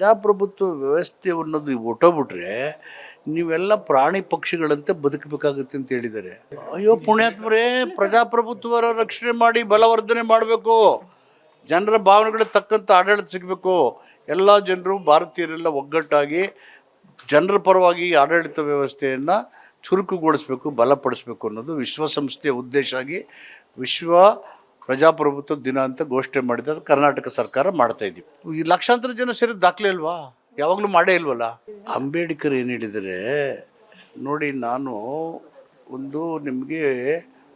ಪ್ರಜಾಪ್ರಭುತ್ವ ವ್ಯವಸ್ಥೆ ಅನ್ನೋದು ಒಟ್ಟೋಗ್ಬಿಟ್ರೆ ನೀವೆಲ್ಲ ಪ್ರಾಣಿ ಪಕ್ಷಿಗಳಂತೆ ಬದುಕಬೇಕಾಗುತ್ತೆ ಅಂತ ಹೇಳಿದ್ದಾರೆ. ಅಯ್ಯೋ, ಪುಣ್ಯಾತ್ಮರೇ ಪ್ರಜಾಪ್ರಭುತ್ವ ರಕ್ಷಣೆ ಮಾಡಿ ಬಲವರ್ಧನೆ ಮಾಡಬೇಕು. ಜನರ ಭಾವನೆಗಳಿಗೆ ತಕ್ಕಂಥ ಆಡಳಿತ ಸಿಗಬೇಕು. ಎಲ್ಲ ಜನರು ಭಾರತೀಯರೆಲ್ಲ ಒಗ್ಗಟ್ಟಾಗಿ ಜನರ ಪರವಾಗಿ ಆಡಳಿತ ವ್ಯವಸ್ಥೆಯನ್ನು ಚುರುಕುಗೊಳಿಸಬೇಕು, ಬಲಪಡಿಸಬೇಕು ಅನ್ನೋದು ವಿಶ್ವಸಂಸ್ಥೆಯ ಉದ್ದೇಶ ಆಗಿ ವಿಶ್ವ ಪ್ರಜಾಪ್ರಭುತ್ವ ದಿನ ಅಂತ ಘೋಷಣೆ ಮಾಡಿದ ಕರ್ನಾಟಕ ಸರ್ಕಾರ ಮಾಡ್ತಾ ಇದೀವಿ. ಈ ಲಕ್ಷಾಂತರ ಜನ ಸೇರಿದ ದಾಖಲೆ ಅಲ್ವಾ ಯಾವಾಗಲೂ ಮಾಡೇ ಇಲ್ವಲ್ಲ? ಅಂಬೇಡ್ಕರ್ ಏನು ಹೇಳಿದರೆ, ನೋಡಿ ನಾನು ಒಂದು ನಿಮಗೆ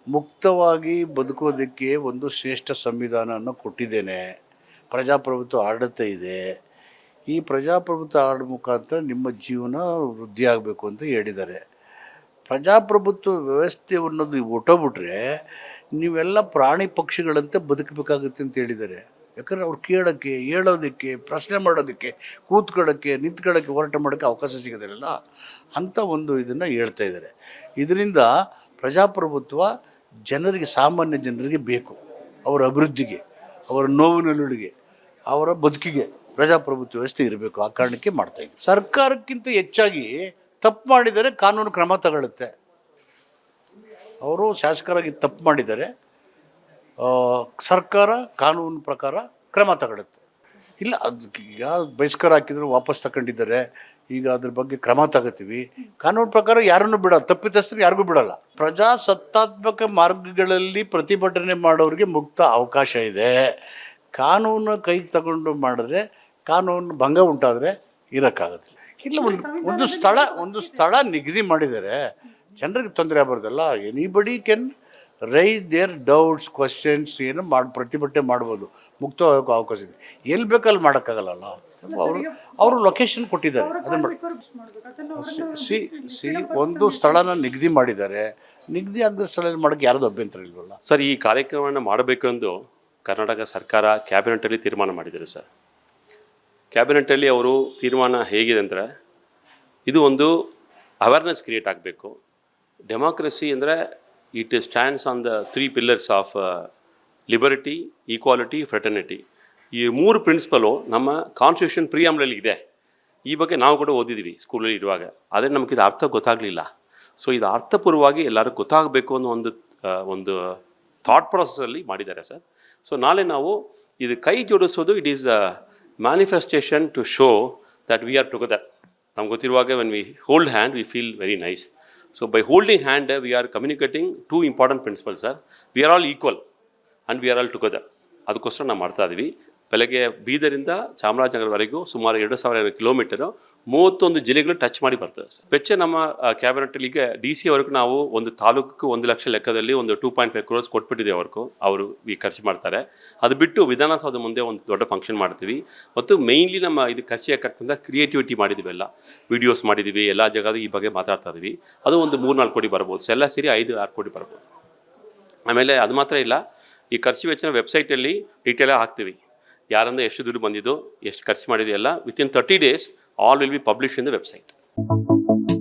ಮುಕ್ತವಾಗಿ ಬದುಕೋದಕ್ಕೆ ಒಂದು ಶ್ರೇಷ್ಠ ಸಂವಿಧಾನವನ್ನು ಕೊಟ್ಟಿದ್ದೇನೆ. ಪ್ರಜಾಪ್ರಭುತ್ವ ಆಡಳಿತ ಇದೆ. ಈ ಪ್ರಜಾಪ್ರಭುತ್ವ ಆಡ ಮುಖಾಂತರ ನಿಮ್ಮ ಜೀವನ ವೃದ್ಧಿಯಾಗಬೇಕು ಅಂತ ಹೇಳಿದ್ದಾರೆ. ಪ್ರಜಾಪ್ರಭುತ್ವ ವ್ಯವಸ್ಥೆ ಅನ್ನೋದು ಒಟ್ಟೋಗ್ಬಿಟ್ರೆ ನೀವೆಲ್ಲ ಪ್ರಾಣಿ ಪಕ್ಷಿಗಳಂತೆ ಬದುಕಬೇಕಾಗುತ್ತೆ ಅಂತ ಹೇಳಿದ್ದಾರೆ. ಯಾಕಂದ್ರೆ ಅವ್ರು ಕೇಳೋಕ್ಕೆ, ಹೇಳೋದಕ್ಕೆ, ಪ್ರಶ್ನೆ ಮಾಡೋದಕ್ಕೆ, ಕೂತ್ಕೊಳ್ಳೋಕ್ಕೆ, ನಿಂತ್ಕೊಳ್ಳೋಕ್ಕೆ, ಹೋರಾಟ ಮಾಡೋಕ್ಕೆ ಅವಕಾಶ ಸಿಗೋದಿರಲ್ಲ ಅಂಥ ಒಂದು ಇದನ್ನು ಹೇಳ್ತಾ ಇದ್ದಾರೆ. ಇದರಿಂದ ಪ್ರಜಾಪ್ರಭುತ್ವ ಜನರಿಗೆ, ಸಾಮಾನ್ಯ ಜನರಿಗೆ ಬೇಕು. ಅವರ ಅಭಿವೃದ್ಧಿಗೆ, ಅವರ ನೋವಿನಲ್ಲಿಗೆ, ಅವರ ಬದುಕಿಗೆ ಪ್ರಜಾಪ್ರಭುತ್ವ ವ್ಯವಸ್ಥೆ ಇರಬೇಕು ಆ ಕಾರಣಕ್ಕೆ ಮಾಡ್ತಾ ಇದ್ದೀವಿ ಸರ್ಕಾರಕ್ಕಿಂತ ಹೆಚ್ಚಾಗಿ ತಪ್ಪು ಮಾಡಿದರೆ ಕಾನೂನು ಕ್ರಮ ತಗೊಳ್ಳುತ್ತೆ. ಅವರು ಶಾಸಕರಾಗಿ ತಪ್ಪು ಮಾಡಿದರೆ ಸರ್ಕಾರ ಕಾನೂನು ಪ್ರಕಾರ ಕ್ರಮ ತಗೊಳುತ್ತೆ ಇಲ್ಲ ಅದಕ್ಕೆ ಈಗ ಬಹಿಷ್ಕಾರ ಹಾಕಿದ್ರು ವಾಪಸ್ ತಗೊಂಡಿದ್ದಾರೆ, ಈಗ ಅದ್ರ ಬಗ್ಗೆ ಕ್ರಮ ತಗೋತೀವಿ ಕಾನೂನು ಪ್ರಕಾರ ಯಾರನ್ನು ಬಿಡಲ್ಲ ತಪ್ಪಿತಸ್ಥರು ಯಾರಿಗೂ ಬಿಡಲ್ಲ. ಪ್ರಜಾಸತ್ತಾತ್ಮಕ ಮಾರ್ಗಗಳಲ್ಲಿ ಪ್ರತಿಭಟನೆ ಮಾಡೋರಿಗೆ ಮುಕ್ತ ಅವಕಾಶ ಇದೆ. ಕಾನೂನು ಕೈ ತಗೊಂಡು ಮಾಡಿದ್ರೆ, ಕಾನೂನು ಭಂಗ ಉಂಟಾದರೆ ಇರೋಕ್ಕಾಗೋದಿಲ್ಲ. ಇಲ್ಲ ಒಂದು ಒಂದು ಸ್ಥಳ ಒಂದು ಸ್ಥಳ ನಿಗದಿ ಮಾಡಿದರೆ ಜನರಿಗೆ ತೊಂದರೆ ಆಗ್ಬಾರ್ದಲ್ಲ? Anybody can raise their doubts questions ಏನು ಮಾಡಿ ಪ್ರತಿಭಟನೆ ಮಾಡ್ಬೋದು. ಮುಕ್ತವಾಗೋಕ್ಕೂ ಅವಕಾಶ ಇದೆ. ಎಲ್ಲಿ ಬೇಕಲ್ಲಿ ಮಾಡೋಕ್ಕಾಗಲ್ಲ ಅವರು ಅವರು ಲೊಕೇಶನ್ ಕೊಟ್ಟಿದ್ದಾರೆ. ಅದನ್ನು ಮಾಡಿ ಸಿ ಸಿ ಒಂದು ಸ್ಥಳನ ನಿಗದಿ ಮಾಡಿದ್ದಾರೆ. ನಿಗದಿ ಆಗದ ಸ್ಥಳದಲ್ಲಿ ಮಾಡೋಕ್ಕೆ ಯಾರ್ದು ಅಭ್ಯಂತರ ಇಲ್ವಲ್ಲ? ಸರ್ ಈ ಕಾರ್ಯಕ್ರಮವನ್ನು ಮಾಡಬೇಕೆಂದು ಕರ್ನಾಟಕ ಸರ್ಕಾರ ಕ್ಯಾಬಿನೆಟಲ್ಲಿ ತೀರ್ಮಾನ ಮಾಡಿದ್ದಾರೆ ಸರ್. ಕ್ಯಾಬಿನೆಟಲ್ಲಿ ಅವರು ತೀರ್ಮಾನ ಹೇಗಿದೆ ಅಂದರೆ ಇದು ಒಂದು ಅವೇರ್ನೆಸ್ ಕ್ರಿಯೇಟ್ ಆಗಬೇಕು. ಡೆಮಾಕ್ರಸಿ ಅಂದರೆ it stands on the three pillars of liberty equality fraternity ಈ ಮೂರು ಪ್ರಿನ್ಸಿಪಲು ನಮ್ಮ ಕಾನ್ಸ್ಟಿಟ್ಯೂಷನ್ ಪ್ರಿಯಾಮ್ಲಲ್ಲಿ ಇದೆ. ಈ ಬಗ್ಗೆ ನಾವು ಕೂಡ ಓದಿದ್ವಿ ಸ್ಕೂಲಲ್ಲಿ ಇರುವಾಗ. ಆದರೆ ನಮಗೆ ಇದು ಅರ್ಥ ಗೊತ್ತಾಗಲಿಲ್ಲ. ಸೊ ಇದು ಅರ್ಥಪೂರ್ವವಾಗಿ ಎಲ್ಲರೂ ಗೊತ್ತಾಗಬೇಕು ಅನ್ನೋ ಒಂದು ಒಂದು ಥಾಟ್ ಪ್ರೊಸೆಸ್ಸಲ್ಲಿ ಮಾಡಿದ್ದಾರೆ ಸರ್. ಸೊ ನಾಳೆ ನಾವು ಇದು ಕೈ ಜೋಡಿಸೋದು it is a manifestation to show that we are together ನಮ್ಗೆ ಹಾಗೆ when we hold hand we feel very nice so by holding hand we are communicating two important principle sir we are all equal and we are all together ಅದಕ್ಕೋಸ್ಕರ ನಾವು ಮಾಡ್ತಾ ಇದ್ದೀವಿ ಬೆಳಗ್ಗೆ ಬೀದರಿಂದ ಚಾಮರಾಜನಗರವರೆಗೂ ಸುಮಾರು ಎರಡು ಸಾವಿರ ಕಿಲೋಮೀಟರು ಮೂವತ್ತೊಂದು ಜಿಲ್ಲೆಗಳು ಟಚ್ ಮಾಡಿ ಬರ್ತದೆ. ಸರ್ ವೆಚ್ಚ ನಮ್ಮ ಕ್ಯಾಬಿನೆಟ್ ಈಗ ಡಿ ಸಿ ನಾವು ಒಂದು ತಾಲೂಕು ಒಂದು ಲಕ್ಷ ಲೆಕ್ಕದಲ್ಲಿ ಒಂದು ಟೂ ಪಾಯಿಂಟ್ ಫೈವ್ ಕ್ರೋರ್ಸ್ ಕೊಟ್ಬಿಟ್ಟಿದೆ ಅವ್ರಿಗೂ, ಅವರು ಈ ಖರ್ಚು ಮಾಡ್ತಾರೆ. ಅದು ಬಿಟ್ಟು ವಿಧಾನಸೌಧ ಮುಂದೆ ಒಂದು ದೊಡ್ಡ ಫಂಕ್ಷನ್ ಮಾಡ್ತೀವಿ. ಮತ್ತು ಮೇಯ್ನ್ಲಿ ನಮ್ಮ ಇದು ಖರ್ಚು ಯಾಕಂತಂದ್ರೆ ಕ್ರಿಯೇಟಿವಿಟಿ ಮಾಡಿದ್ದೀವಿ ಎಲ್ಲ. ವಿಡಿಯೋಸ್ ಮಾಡಿದ್ದೀವಿ, ಎಲ್ಲ ಜಾಗದ ಈ ಬಗ್ಗೆ ಮಾತಾಡ್ತಾ ಇದ್ದೀವಿ. ಅದು ಒಂದು ಮೂರು ನಾಲ್ಕು ಕೋಟಿ ಬರ್ಬೋದು. ಎಲ್ಲ ಸೇರಿ ಐದು, ಆರು ಕೋಟಿ ಬರ್ಬೋದು. ಆಮೇಲೆ ಅದು ಮಾತ್ರ ಇಲ್ಲ, ಈ ಖರ್ಚು ವೆಚ್ಚನ ವೆಬ್ಸೈಟಲ್ಲಿ ಡೀಟೇಲಾಗಿ ಹಾಕ್ತೀವಿ. ಯಾರಿಂದ ಎಷ್ಟು ದುಡ್ಡು ಬಂದಿದ್ದು, ಎಷ್ಟು ಖರ್ಚು ಮಾಡಿದೆಯಲ್ಲ within thirty days all will be published in the website.